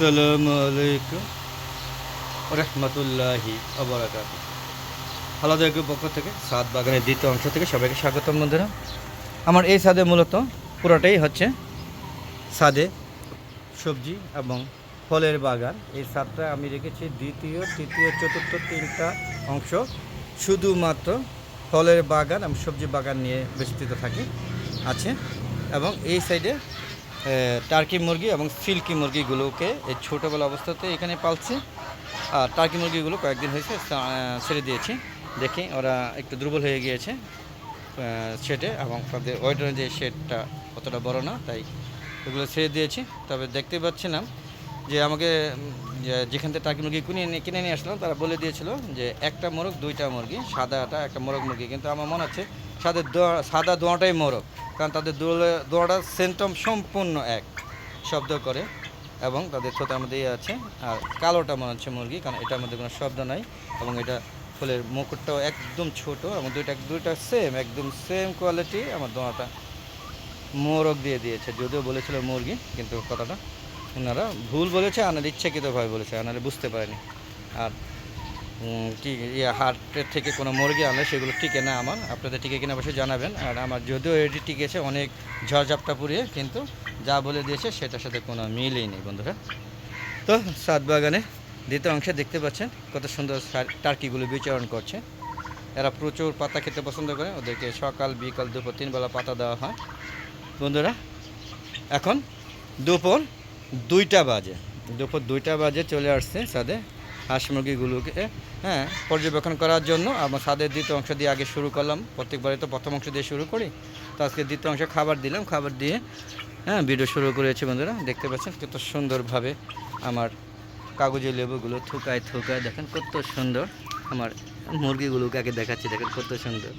আসসালামু আলাইকুম রহমতুল্লাহি আবরাকাত আলাদাকের পক্ষ থেকে সাত বাগানের দ্বিতীয় অংশ থেকে সবাইকে স্বাগতম বন্ধুরা। আমার এই সাদে মূলত পুরোটাই হচ্ছে সাদে সবজি এবং ফলের বাগান। এই সাদটা আমি রেখেছি দ্বিতীয়, তৃতীয়, চতুর্থ তিনটা অংশ। শুধুমাত্র ফলের বাগান এবং সবজি বাগান নিয়ে বিস্তৃত থাকে, আছে। এবং এই সাইডে টার্কি মুরগি এবং সিল্কি মুরগিগুলোকে এই ছোটোবেলা অবস্থাতে এখানে পালছি। আর টার্কি মুরগিগুলো কয়েকদিন হয়েছে ছেড়ে দিয়েছি। দেখি ওরা একটু দুর্বল হয়ে গিয়েছে শেডে এবং তাদের ওয়েট যে শেডটা অতটা বড় না, তাই ওগুলো ছেড়ে দিয়েছি। তবে দেখতে পাচ্ছিলাম যে আমাকে যেখান থেকে টার্কি মুরগি কিনে নিয়ে কিনে নিয়ে আসলাম তারা বলে দিয়েছিল যে একটা মোরগ, দুইটা মুরগি সাদাটা একটা মোরগ মুরগি। কিন্তু আমার মনে হচ্ছে সাদা দোয়া- সাদা দোয়াটাই মোরগ, কারণ তাদের দোয়াটার সেন্টম সম্পূর্ণ এক শব্দ করে এবং তাদের থোতার আমাদের ইয়ে আছে। আর কালোটা মনে হচ্ছে মুরগি, কারণ এটার মধ্যে কোনো শব্দ নাই এবং এটা ফুলের মুকুটটাও একদম ছোট এবং দুইটা দুইটা সেম একদম সেম কোয়ালিটি আমার দোয়াটা মোরগ দিয়ে দিয়েছে। যদিও বলেছিল মুরগি, কিন্তু কথাটা ওনারা ভুল বলেছে, আনার ইচ্ছাকৃতভাবে বলেছে, আনারা বুঝতে পারেনি। আর কি ইয়ে হাটের থেকে কোনো মুরগি আনলে সেগুলো টিকে না আমার, আপনাদের টিকে কিনা অবশ্যই জানাবেন। আর আমার যদিও এটি টিকেছে, অনেক ঝড়ঝাপটা পুড়িয়ে, কিন্তু যা বলে দিয়েছে সেটার সাথে কোনো মিলই নেই বন্ধুরা। তো, সাত বাগানে দ্বিতীয় অংশে দেখতে পাচ্ছেন কত সুন্দর টার্কিগুলো বিচরণ করছে। এরা প্রচুর পাতা খেতে পছন্দ করে, ওদেরকে সকাল, বিকাল, দুপুর তিন বেলা পাতা দেওয়া হয়। বন্ধুরা, এখন দুপুর দুইটা বাজে। দুপুর দুইটা বাজে চলে আসছে সাদে হাঁস মুরগিগুলোকে। হ্যাঁ পর্যবেক্ষণ করার জন্য আমার সাদের দ্বিতীয় অংশ দিয়ে আগে শুরু করলাম। প্রত্যেকবারে তো প্রথম অংশ দিয়ে শুরু করি। তো আজকে দ্বিতীয় অংশে খাবার দিলাম, খাবার দিয়ে হ্যাঁ ভিডিও শুরু করেছি বন্ধুরা। দেখতে পাচ্ছেন কত সুন্দরভাবে আমার কাগজের লেবুগুলো থুকায় থুকায় দেখেন কত সুন্দর আমার মুরগিগুলোকে আগে দেখাচ্ছি, দেখেন কত সুন্দর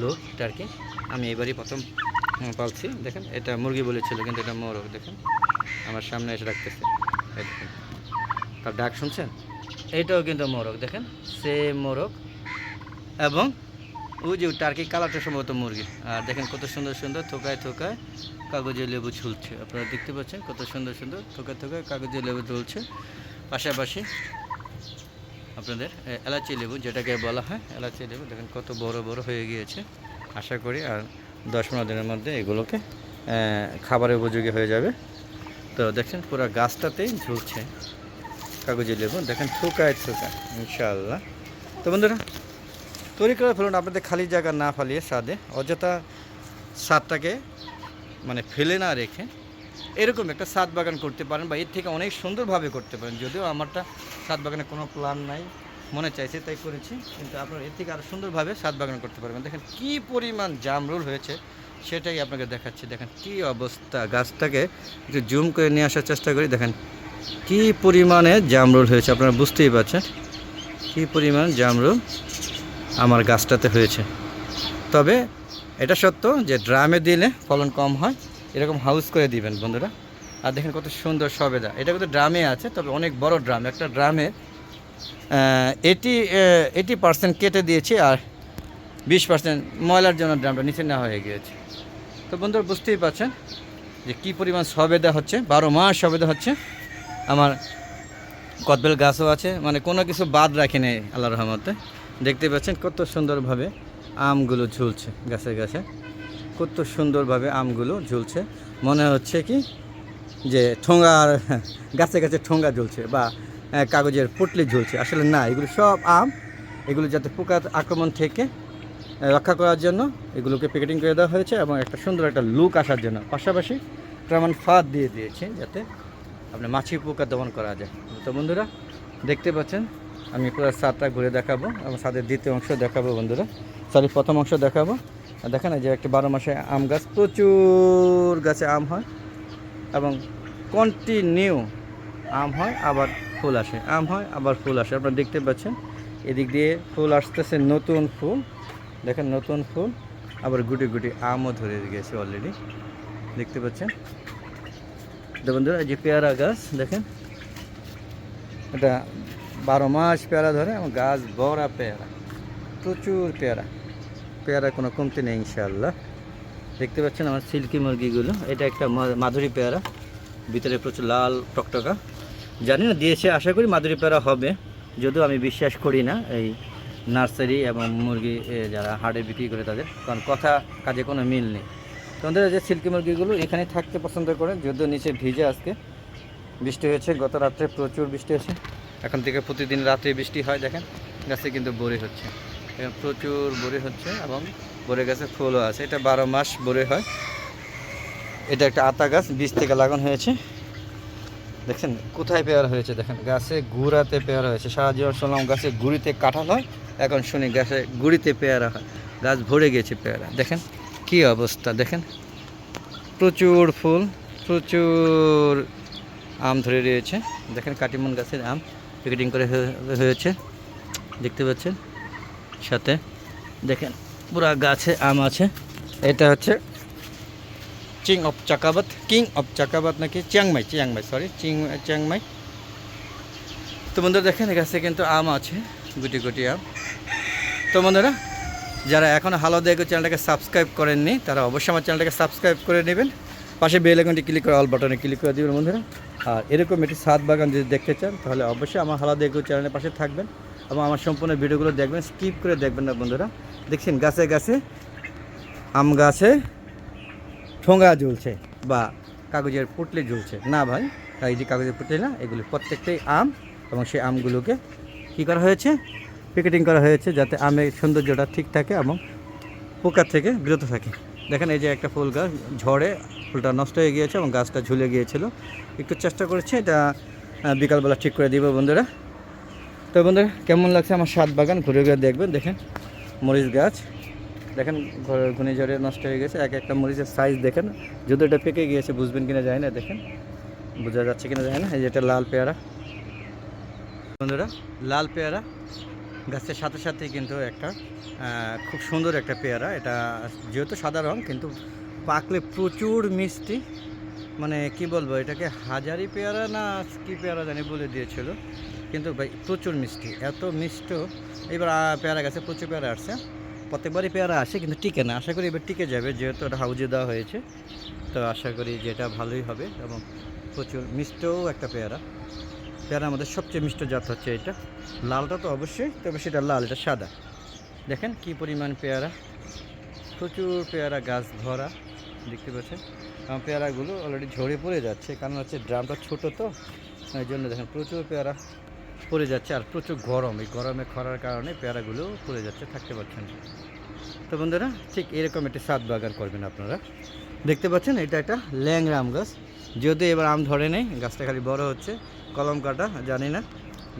লোক টার্কি আমি এবারই প্রথম পালছি। দেখেন, এটা মুরগি বলেছিল, কিন্তু এটা মোরগ, দেখেন। আমার সামনে এসে রাখতেছে দেখেন। তার ডাক শুনছেন? এইটাও কিন্তু মোরগ, দেখেন? সেম মোরগ। এবং ওই যে টার্কি কালারটা সম্ভবত মুরগি। আর দেখেন কত সুন্দর সুন্দর থোকায় থোকায় কাগজে লেবু ঝুলছে। আপনারা দেখতে পাচ্ছেন কত সুন্দর সুন্দর থোকায় থোকায় কাগজের লেবু ঝুলছে। পাশাপাশি আপনাদের এলাচি লেবু, যেটাকে বলা হয় এলাচি লেবু, দেখেন কত বড় বড় হয়ে গিয়েছে। আশা করি আর দশ পনেরো দিনের মধ্যে এগুলোকে খাবারের উপযোগী হয়ে যাবে। তো দেখেন পুরো গাছটাতেই ঝুলছে কাগজি লেবু। দেখেন থুকায় থুকায়, ইনশাআল্লাহ। তো বন্ধুরা, তৈরি করে ফেলুন, আপনাদের খালি জায়গা না ফালিয়ে স্বাদে অযথা স্বাদটাকে মানে ফেলে না রেখে এরকম একটা সাত বাগান করতে পারেন বা এর থেকে অনেক সুন্দরভাবে করতে পারেন। যদিও আমারটা সাত বাগানে কোনো প্ল্যান নাই, মনে চাইছে তাই করেছি, কিন্তু আপনার এর থেকে আরও সুন্দরভাবে সাত বাগান করতে পারবেন। দেখেন কি পরিমাণ জামরুল হয়েছে। সেটাই আপনাকে দেখাচ্ছি। দেখেন কি অবস্থা। গাছটাকে একটু জুম করে নিয়ে আসার চেষ্টা করি। দেখেন কি পরিমাণে জামরুল হয়েছে, আপনারা বুঝতেই পারছেন। কি পরিমাণ জামরুল আমার গাছটাতে হয়েছে। তবে এটা সত্য যে ড্রামে দিলে ফলন কম হয়, এরকম হাউস করে দিবেন বন্ধুরা। আর দেখেন কত সুন্দর সবেদা এটা। কিন্তু ড্রামে আছে, তবে অনেক বড় ড্রাম। একটা ড্রামে এটি এইটি পার্সেন্ট কেটে দিয়েছি আর বিশ পার্সেন্ট ময়লার জন্য ড্রামটা নিচে নেওয়া হয়ে গিয়েছে। তো বন্ধুরা বুঝতেই পারছেন যে কী পরিমাণ সবেদা হচ্ছে, বারো মাস সবেদা হচ্ছে। আমার কদবেল গাছও আছে মানে কোনো কিছু বাদ রাখি নেই আল্লাহ রহমতে। দেখতে পাচ্ছেন কত সুন্দরভাবে আমগুলো ঝুলছে গাছে গাছে। কত সুন্দরভাবে আমগুলো ঝুলছে। মনে হচ্ছে কি যে ঠোঙার গাছে গাছে ঠোঙা ঝুলছে বা কাগজের পুটলি ঝুলছে। আসলে না, এগুলো সব আম। এগুলো যাতে পোকার আক্রমণ থেকে রক্ষা করার জন্য এগুলোকে প্যাকেটিং করে দেওয়া হয়েছে এবং একটা সুন্দর একটা লুক আসার জন্য। পাশাপাশি প্রমাণ ফাঁদ দিয়ে দিয়েছে যাতে আপনার মাছি পোকা দমন করা যায়। তো বন্ধুরা, দেখতে পাচ্ছেন, আমি পুরো সাতটা ঘুরে দেখাবো এবং সাদের দ্বিতীয় অংশ দেখাবো বন্ধুরা। সরি প্রথম অংশ দেখাবো। দেখেন যে একটা বারো মাসে আম গাছ, প্রচুর গাছে আম হয় এবং কন্টিনিউ আম হয়, আবার ফুল আসে। আম হয়, আবার ফুল আসে। আপনারা দেখতে পাচ্ছেন, এদিক দিয়ে ফুল আসতেছে নতুন ফুল। দেখেন নতুন ফুল, আবার গুটি গুটি আমও ধরে গেছে অলরেডি দেখতে পাচ্ছেন? তো এই যে পেয়ারা গাছ, দেখেন। এটা বারো মাস পেয়ারা ধরে, এবং গাছ বড়া পেয়ারা, প্রচুর পেয়ারা। পেয়ারা কোনো কমতি নেই, ইনশাআল্লাহ। দেখতে পাচ্ছেন আমার সিল্কি মুরগিগুলো, এটা একটা মাধুরী পেয়ারা। ভিতরে প্রচুর লাল টকটকা। জানি না, দিয়েছে, আশা করি মাধুরী পেয়ারা হবে। যদিও আমি বিশ্বাস করি না, এই নার্সারি এবং মুরগি যারা হাড়ে বিক্রি করে তাদের। কারণ কথা, কাজে কোনো মিল নেই। তোমাদের যে সিল্কি মুরগিগুলো এখানে থাকতে পছন্দ করে, যদিও নিচে ভিজে আজকে। বৃষ্টি হয়েছে, গত রাত্রে প্রচুর বৃষ্টি হয়েছে। এখন থেকে প্রতিদিন রাত্রে বৃষ্টি হয়, দেখেন। গাছে কিন্তু বড়ি হচ্ছে। প্রচুর বড়ি হচ্ছে এবং বড়ে গাছে ফুলও আছে। এটা বারো মাস বড়ি হয়। এটা একটা আতা গাছ, বীজ থেকে লাগানো হয়েছে। দেখছেন, কোথায় পেয়ার হয়েছে, দেখেন। গাছে গুড়াতে পেয়ার হয়েছে। সারা জীবন শুনলাম গাছে গুড়িতে কাঁঠাল হয়। এখন শুনি গাছে গুড়িতে পেয়ারা হয়। গাছ ভরে গেছে পেয়ারা। দেখেন কি অবস্থা, দেখেন। প্রচুর ফুল, প্রচুর আম ধরে রয়েছে। দেখেন কাটিমন গাছের আম প্যাকেটিং করে হয়েছে। দেখতে পাচ্ছেন? সাথে দেখেন পুরা গাছে আম আছে। এটা হচ্ছে চিং অফ চাকাবাত, কিং অফ চাকাবাত নাকি Chiang Mai Chiang Mai sorry চিং, চিয়াংমাই। তো বন্ধুরা দেখেন গাছে কিন্তু আম আছে। গুটি গুটি আম। তো বন্ধুরা, যারা এখনও হালো দেখো চ্যানেলটাকে সাবস্ক্রাইব করেননি, তারা অবশ্যই আমার চ্যানেলটাকে সাবস্ক্রাইব করে নেবেন। পাশে বেল আইকনটি ক্লিক করে অল বাটনে ক্লিক করে দেবেন বন্ধুরা। আর এরকম একটি সাত বাগান যদি দেখতে চান, তাহলে অবশ্যই আমার হালা দেখো চ্যানেলের পাশে থাকবেন এবং আমার সম্পূর্ণ ভিডিওগুলো দেখবেন স্কিপ করে দেখবেন না বন্ধুরা। দেখছেন, গাছে গাছে আম গাছে ঠোঙা ঝুলছে বা কাগজের পুটলি ঝুলছে। না ভাই, এই যে কাগজের পুটলি না, এগুলি প্রত্যেকটাই আম এবং সেই আমগুলোকে কী করা হয়েছে? প্যাকেটিং করা হয়েছে যাতে আমের সৌন্দর্যটা ঠিক থাকে এবং পোকা থেকে বিরত থাকে। দেখেন এই যে একটা ফুল গাছ, ঝড়ে ফুলটা নষ্ট হয়ে গিয়েছে এবং গাছটা ঝুলে গিয়েছিল। একটু চেষ্টা করেছি, এটা বিকালবেলা ঠিক করে দিব বন্ধুরা। তো বন্ধুরা, কেমন লাগছে আমার সাত বাগান? ঘুরে ঘুরে দেখবেন, দেখেন মরিচ গাছ। দেখেন ঘূর্ণিঝড়ে নষ্ট হয়ে গেছে। এক একটা মরিচের সাইজ দেখেন। যদি এটা পেকে গিয়েছে, বুঝবেন কিনা যায় না, দেখেন। বোঝা যাচ্ছে কিনা যায় না। এই যে এটা লাল পেয়ারা। বন্ধুরা, লাল পেয়ারা, গাছের সাথে সাথেই কিন্তু একটা খুব সুন্দর একটা পেয়ারা। এটা যেহেতু সাদা রং, কিন্তু পাকলে প্রচুর মিষ্টি। মানে কি বলব, এটাকে হাজারি পেয়ারা না কি পেয়ারা জানি বলে দিয়েছিল, কিন্তু ভাই, প্রচুর মিষ্টি, এত মিষ্ট। এবার পেয়ারা গাছে প্রচুর পেয়ারা আসছে। প্রত্যেকবারই পেয়ারা আসে, কিন্তু টিকে না। আশা করি এবার টিকে যাবে, যেহেতু এটা হাউজে দেওয়া হয়েছে। তো আশা করি যেটা ভালোই হবে, এবং প্রচুর মিষ্টও একটা পেয়ারা। পেয়ারার আমাদের সবচেয়ে মিষ্ট জাত হচ্ছে এটা। লালটা তো অবশ্যই, তবে সেটা লাল, এটা সাদা। দেখেন কি পরিমাণ পেয়ারা। প্রচুর পেয়ারা গাছ ভরা, দেখতে পাচ্ছেন? কারণ পেয়ারাগুলো অলরেডি ঝরে পড়ে যাচ্ছে, কারণ হচ্ছে ড্রামটা ছোট তো, এই জন্য দেখেন প্রচুর পেয়ারা পড়ে যাচ্ছে, আর প্রচুর গরম। এই গরমে খরার কারণে পেয়ারাগুলো পড়ে যাচ্ছে, থাকতে পারছেন তো বন্ধুরা, ঠিক এরকম একটি সাত বাগান করবেন আপনারা। দেখতে পাচ্ছেন, এটা একটা ল্যাংরা আম গাছ। যেহেতু এবার আম ধরে নেই, গাছটা খালি বড় হচ্ছে। কলম কাটা জানি না।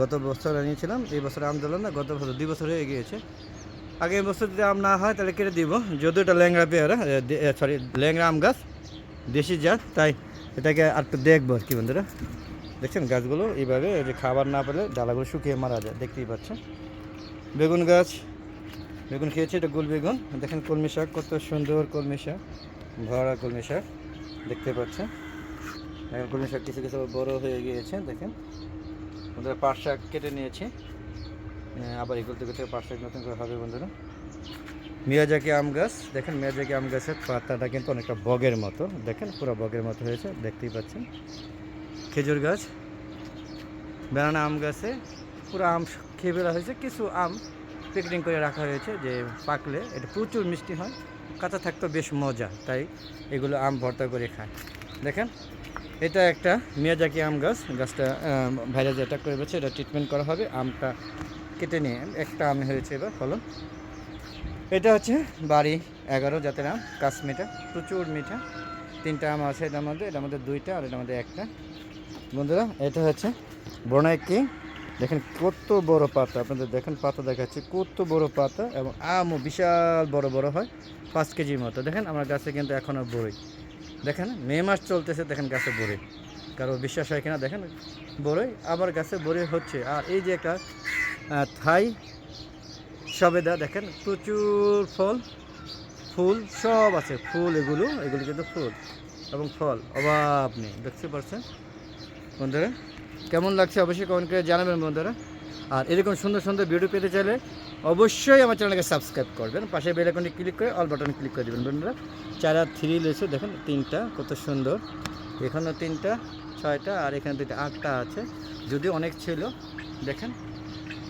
গত বছর আনিয়েছিলাম, এই বছর আম ধরলাম না, গত বছর, দুই বছর হয়ে গিয়েছে। আগের বছর যদি আম না হয়, তাহলে কেটে দিব। যদিও এটা ল্যাংরা পেয়ারা সরি ল্যাংরা আম গাছ, দেশি জাত, তাই এটাকে আর একটু দেখব আর কি বন্ধুরা। দেখছেন গাছগুলো? এইভাবে যে খাবার না পেলে ডালাগুলো শুকিয়ে মারা যায়, দেখতেই পাচ্ছেন। বেগুন গাছ, বেগুন খেয়েছে এটা গোল বেগুন। দেখেন কলমি শাক, কত সুন্দর কলমি শাক, ভরা কলমি শাক, দেখতে পাচ্ছেন। এখন কলমি শাক কিছু কিছু বড় হয়ে গিয়েছে, দেখেন। বন্ধুরা, পাট শাক কেটে নিয়েছি। আবার এগুলো থেকে থেকে পাট শাক নতুন করে হবে বন্ধুরা। মিয়াজাকি আম গাছ, দেখেন মিয়াজাকি আম গাছের পাতাটা কিন্তু অনেকটা বগের মতো, দেখেন পুরো বগের মতো হয়েছে, দেখতেই পাচ্ছেন। খেজুর গাছ বেড়ানা আম গাছে, পুরো আম খেয়ে ফেলা হয়েছে। কিছু আম প্যাকেটিং করে রাখা হয়েছে যে পাকলে এটা প্রচুর মিষ্টি হয়, কাঁচা থাকতো বেশ মজা, তাই এগুলো আম ভর্তা করে খায়। দেখেন এটা একটা মিয়াজাকি আম গাছ। গাছটা ভাইরাস অ্যাটাক করে গেছে এটা ট্রিটমেন্ট করা হবে। আমটা কেটে নিয়ে, একটা আম হয়েছে এবার, ফলন। এটা হচ্ছে বাড়ি এগারো জাতের আম কাশ্মীটা প্রচুর মিঠা। তিনটা আম আছে এটার মধ্যে এটার মধ্যে দুইটা আর এটার মধ্যে একটা। বন্ধুরা, এটা হচ্ছে বনাই কিং? দেখেন কত বড় পাতা, আপনাদের দেখেন পাতা দেখাচ্ছে, কত বড় পাতা এবং আমও বিশাল বড় বড় হয়, পাঁচ কেজির মতো। দেখেন, আমার গাছে কিন্তু এখনও বড়ই দেখেন, মে মাস চলতেছে, দেখেন গাছে বড়ই কারও বিশ্বাস হয় কিনা, দেখেন, বড়ই, আবার গাছে বড়ই হচ্ছে। আর এই যে একটা থাই সবেদা, দেখেন, প্রচুর ফল, ফুল সব আছে, ফুল এগুলো এগুলো কিন্তু ফুল এবং ফল, অভাব নেই, দেখতে পাচ্ছেন বন্ধুরা? কেমন লাগছে অবশ্যই কমেন্ট করে জানাবেন বন্ধুরা। আর এরকম সুন্দর সুন্দর ভিডিও পেতে চাইলে অবশ্যই আমার চ্যানেলকে সাবস্ক্রাইব করবেন। পাশে বেল আইকনে ক্লিক করে অল বাটনে ক্লিক করে দেবেন। বন্ধুরা চারা থ্রি লেছে দেখেন, তিনটা, কত সুন্দর। এখানেও তিনটা, ছয়টা, আর এখানে দুইটা, আটটা আছে। যদি অনেক ছিল, দেখেন,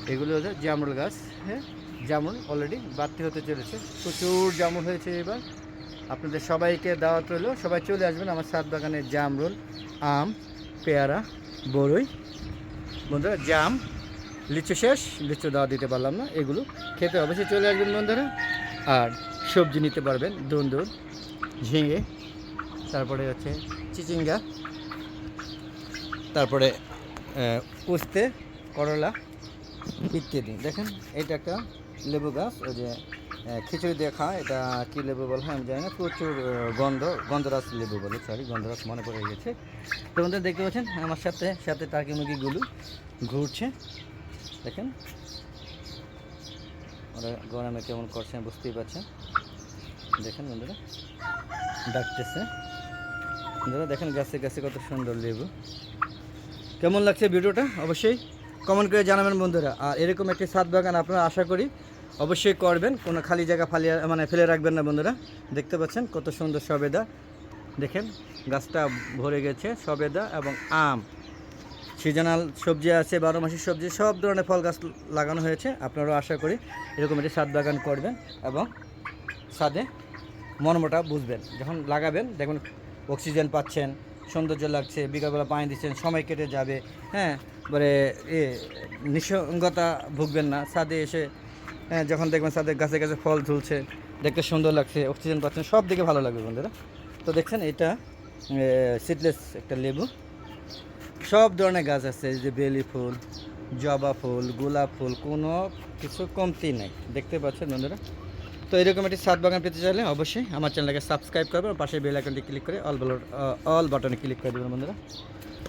এগুলো হচ্ছে জামরুল গাছ হ্যাঁ? জামরুল অলরেডি বাড়তি হতে চলেছে। প্রচুর জামরুল হয়েছে এবার। আপনাদের সবাইকে দাওয়াত রইল। সবাই চলে আসবেন আমার সাত বাগানে জামরুল, আম, পেয়ারা বড়ই বন্ধুরা, জাম লিচু শেষ, লিচু দাওয়া দিতে পারলাম না, এগুলো খেতে অবশ্যই চলে আসবেন বন্ধুরা। আর সবজি নিতে পারবেন দুন্দুর ঝিঙে, তারপরে হচ্ছে চিচিঙ্গা, তারপরে উস্তে, করলা ইত্যাদি। দেখেন, এটা একটা লেবু গাছ, ওই যে খিচুড়ি দিয়ে খায়, এটা কী লেবু বলে হয় আমি জানি না, প্রচুর গন্ধ গন্ধরাস লেবু বলে সরি গন্ধরাস মনে পড়ে গেছে। তো বন্ধুরা, দেখতে পাচ্ছেন, আমার সাথে সাথে টার্কি মুরগিগুলো ঘুরছে। দেখেন। ওরা গরমে কেমন করছে বুঝতেই পারছেন। দেখেন বন্ধুরা, ডাকতেছে। বন্ধুরা, দেখেন গাছে গাছে কত সুন্দর লেবু। কেমন লাগছে ভিডিওটা? অবশ্যই কমেন্ট করে জানাবেন বন্ধুরা। আর এরকম একটি সাত বাগান আপনারা আশা করি অবশ্যই করবেন। কোনো খালি জায়গা ফালিয়ে মানে ফেলে রাখবেন না বন্ধুরা। দেখতে পাচ্ছেন কত সুন্দর সবেদা। দেখেন, গাছটা ভরে গেছে সবেদা এবং আম। সিজনাল সবজি আছে, বারো মাসের সবজি, সব ধরনের ফল গাছ লাগানো হয়েছে। আপনারাও আশা করি এরকম একটি সাত বাগান করবেন এবং সাদে মর্মটা বুঝবেন। যখন লাগাবেন দেখুন অক্সিজেন পাচ্ছেন, সৌন্দর্য লাগছে, বিকালবেলা পানি দিচ্ছেন, সময় কেটে যাবে হ্যাঁ এবারে এ, নিঃসঙ্গতা ভুগবেন না। ছাদে এসে হ্যাঁ যখন দেখবেন ছাদের গাছে গাছে ফল ঝুলছে, দেখতে সুন্দর লাগছে, অক্সিজেন পাচ্ছেন, সব দিকে ভালো লাগবে বন্ধুরা। তো দেখছেন, এটা সিডলেস একটা লেবু। সব ধরনের গাছ আছে যে বেলি ফুল, জবা ফুল, গোলাপ ফুল, কোনো কিছু কমতি নেই। দেখতে পাচ্ছেন বন্ধুরা? তো এরকম একটি সাত বাগান পেতে চাইলে অবশ্যই আমার চ্যানেলটাকে সাবস্ক্রাইব করবেন পাশে বেল আইকনটি ক্লিক করে অল অল বাটনে ক্লিক করে দেবেন বন্ধুরা।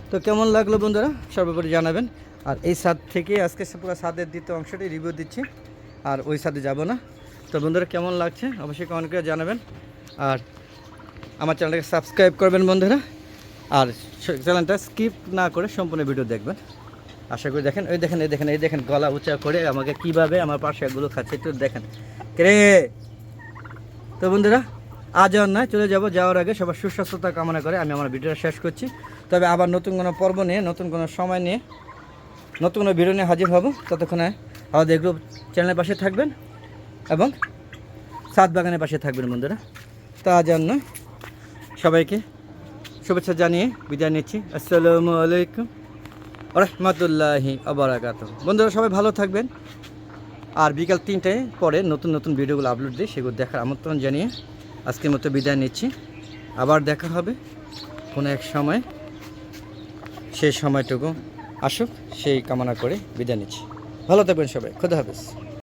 তো কেমন লাগল বন্ধুরা? সর্বোপরি জানাবেন। আর এই ছাদ থেকে আজকে পুরো সাদের দ্বিতীয় অংশটি রিভিউ দিচ্ছি। আর ওই ছাদে যাব না। তো বন্ধুরা, কেমন লাগছে? অবশ্যই কমেন্ট করে জানাবেন। আর আমার চ্যানেলটাকে সাবস্ক্রাইব করবেন বন্ধুরা। আর চ্যানেলটা স্কিপ না করে সম্পূর্ণ ভিডিও দেখবেন। আশা করি দেখেন ওই দেখেন, এই দেখেন এই দেখেন, গলা উঁচা করে আমাকে কীভাবে আমার পাশে এগুলো খাচ্ছে একটু দেখেন। রে? তো বন্ধুরা, আজ আর নয়, চলে যাব যাওয়ার আগে সবার সুস্বাস্থ্যতা কামনা করে আমি আমার ভিডিওটা শেষ করছি। তবে আবার নতুন কোনো পর্ব নিয়ে, নতুন কোনো সময় নিয়ে, নতুন কোনো ভিডিও নিয়ে হাজির হব। ততক্ষণে আমাদের গ্রুপ চ্যানেলের পাশে থাকবেন এবং সাত বাগানের পাশে থাকবেন বন্ধুরা। তা আজ আর নয়, সবাইকে শুভেচ্ছা জানিয়ে বিদায় নিচ্ছি। আসসালামু আলাইকুম রহমতুল্লাহি আবরাকাত বন্ধুরা, সবাই ভালো থাকবেন। আর বিকাল তিনটায় পরে নতুন নতুন ভিডিওগুলো আপলোড দিই সেগুলো দেখার আমন্ত্রণ জানিয়ে আজকের মতো বিদায় নিচ্ছি। আবার দেখা হবে কোনো এক সময়। সেই সময়টুকু আসুক, সেই কামনা করে বিদায় নিচ্ছি। ভালো থাকবেন সবাই। খুদা হাফেজ।